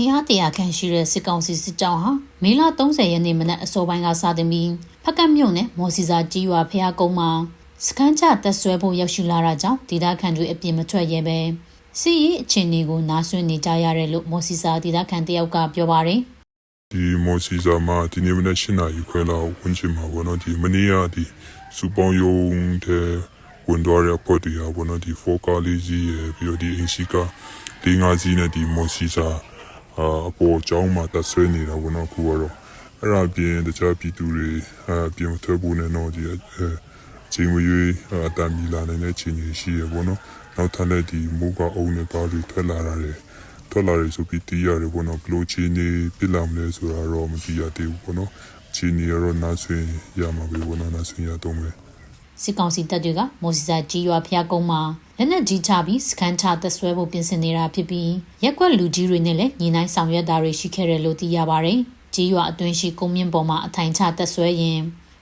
အင်အားတရာခန့်ရှိတဲ့စစ်ကောင်စီစစ်ကြောင်းဟာမေလ30ရက်နေ့မနက်အစောပိုင်းကစတင်ပြီးဖက်ကတ်မြို့နယ်မော်စီစာကြီးရွာဖျားကုန်းမှာစခန်းချတက်ဆွဲဖို့ရောက်ရှိလာတာကြောင့်ဒေသခံတွေအပြစ်မထွက်ရဲပဲစီရီအခြေအနေကိုနားဆွနေကြရတယ်လို့မော်စီစာဒေသခံတယောက်ကပြောပါတယ်ဒီမော်စီဇာမှာဒီနေ့မနေ့၈နာရီခွဲလောက်ဝင်ချင်မှာပေါ့နော်ဒီမနေ့ကဒီစူပေါင်းယုံတဲ့ဝင်သွားတဲ့အဖွဲ့တွေကပေါ့နော်ဒီ4ကားလေးကြီးရယ်ပြီးတော့ဒီအင်ရှိကဒီငါးစီးနဲ့ဒီမော်စီဇာ အာအပေါ်ကျောင်းမှာတက်ဆွဲနေတာပေါ့နော်ခုကတော့အဲ့ဒါပြင်တခြားပြည်သူတွေအပြင်ထွက်ဖို့နဲ့တော့ဒီအဲချိန်ဝရွေးအတမ်းမီလာနေတဲ့ချိန်ကြီးရှိရပေါ့နော်နောက်ထပ်လည်းဒီမိုးကအုံနဲ့ကားတွေထွက်လာတာတွေထွက်လာတယ်ဆိုပြီးတီးရတယ်ပေါ့နော်ဘလို့ချင်းနေပြစ်လာမလဲဆိုတာတော့မသိရသေးဘူးပေါ့နော်ချင်းနေကတော့နားဆွင်ရမှာပဲပေါ့နော်နားဆွင်ရတော့မယ် စစ်ကောင်စီတပ်တွေကမော်စီစာကြီးရွာဖျားကုန်းမှာလက်နက်ကြီးချပြီးစခန်းချတက်ဆွဲဖို့ပြင်ဆင်နေတာဖြစ်ပြီးရက်ကွက်လူကြီးတွေနဲ့လည်းညီနိုင်ဆောင်ရွက်တာတွေရှိခဲ့တယ်လို့သိရပါတယ်။ကြီးရွာအတွင်းရှိကုန်းမြင့်ပေါ်မှာအထိုင်ချတက်ဆွဲရင်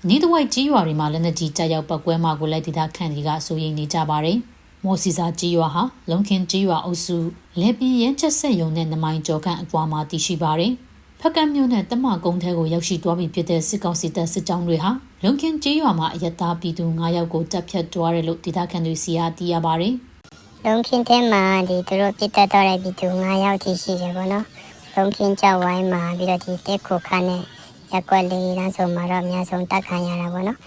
နီးတစ်ဝိုက်ကြီးရွာတွေမှာလက်နက်ကြီးကြရောက်ပတ်ကွဲမှာကိုလည်းဒေသခံတွေကစိုးရိမ်နေကြပါတယ်။မော်စီစာကြီးရွာဟာလုံခင်ကြီးရွာအုပ်စုလက်ပြင်းရဲချက်ဆက်ယုံတဲ့နမိုင်ကျော်ခန့်အကွာမှာတည်ရှိပါတယ်။ ဖက်ကတ်မြို့နယ်တမကုန်းထဲကိုရောက်ရှိသွားပြီဖြစ်တဲ့စစ်ကောင်စီတပ်စစ်ကြောင်းတွေဟာလုံခင်ကျေးရွာမှာအယက်သားပြည်သူ9ယောက်ကိုတပ်ဖြတ်သွားတယ်လို့ဒေသခံတွေစီအားသိရပါတယ်လုံးခင်းထဲမှာဒီသူတို့ပြစ်တက်တော့တဲ့ပြည်သူ9ယောက်ထိရှိတယ်ပေါ့နော်လုံးခင်းကြောက်ဝိုင်းမှာပြီးတော့ဒီတက်ခုခါနဲ့ရက်ကွက်လေးလမ်းဆုံးမှာတော့အများဆုံးတက်ခံရတာပေါ့နော်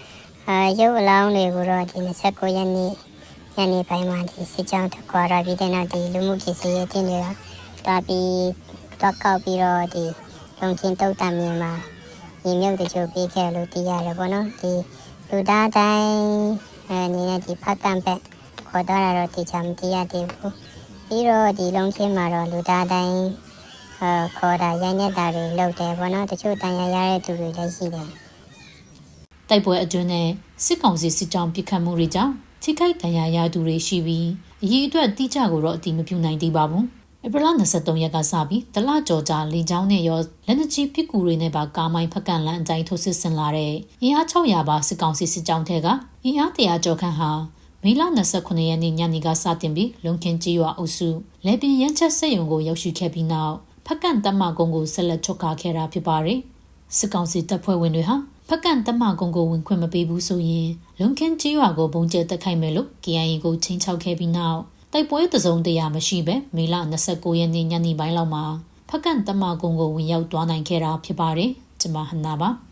အာရုပ်အလောင်းတွေကိုတော့ဒီ29ရက်နေ့ညနေပိုင်းမှာဒီစစ်ကြောင်းတစ်ခွာတော့ပြီးတဲ့နောက်ဒီလူမှုပြည်စည်းရေးတင်တွေကတွားပြီးတွားကောက်ပြီးတော့ဒီ လုံးခင်းတုတ်တံမြေမှာညီမြုပ်တချို့ပြီးခဲ့လို့သိရတယ်ပေါ့နော်ဒီလူသားတိုင်းအနေနဲ့ဒီဖက်ကံဘက်ခေါ်တော့တာတော့တေချာမသိရသေးဘူးပြီးတော့ဒီလုံးချင်းမှာတော့လူသားတိုင်းအာခေါ်တာရိုင်းနေတာတွေလုပ်တယ်ဘောနော်တချို့တန်ရာရတဲ့သူတွေလည်းရှိတယ်။တိုက်ပွဲအတွင်းနဲ့စစ်ကောင်စီစစ်ကြောင်းပစ်ခတ်မှုတွေကြောင့်ထိခိုက်ဒဏ်ရာရသူတွေရှိပြီးအရေးအတွက်တိကျကိုတော့အတိမပြုနိုင်သေးပါဘူး။ ဧပြီလ23ရက်ကစပြီးတလကြော်ကြာလေကြောင်းနဲ့ရောလက်နက်ကြီးပစ်ကူတွေနဲ့ပါကားမိုင်းဖက်ကန်လန်အတိုင်းထိုးစစ်ဆင်လာတဲ့အင်အား600ပါစစ်ကောင်စီစစ်ကြောင်းထဲကအင်အား100ကျော်ခန့်ဟာမေလ29ရက်နေ့ညနေကစတင်ပြီးလုံခင်ကြီးရွာအုပ်စုလေပင်ရမ်းချက်စစ်ရုံကိုရောက်ရှိခဲ့ပြီးနောက်ဖက်ကန်တမကုန်းကိုဆက်လက်ချုပ်ကားခဲ့တာဖြစ်ပါတယ်။စစ်ကောင်စီတပ်ဖွဲ့ဝင်တွေဟာဖက်ကန်တမကုန်းကိုဝင်ခွင့်မပေးဘူးဆိုရင်လုံခင်ကြီးရွာကိုပုံကျဲတက်ခိုက်မယ်လို့ KIA ကိုချင်းချောက်ခဲ့ပြီးနောက် တိုက်ပွဲတစုံတရာမရှိဘဲမေလ29ရက်နေ့ညနေပိုင်းလောက်မှာဖက်ကန်တမကုန်းကိုဝင်ရောက်သွားနိုင်ခဲ့တာဖြစ်ပါတယ်။ကျွန်မဟန်နာပါ။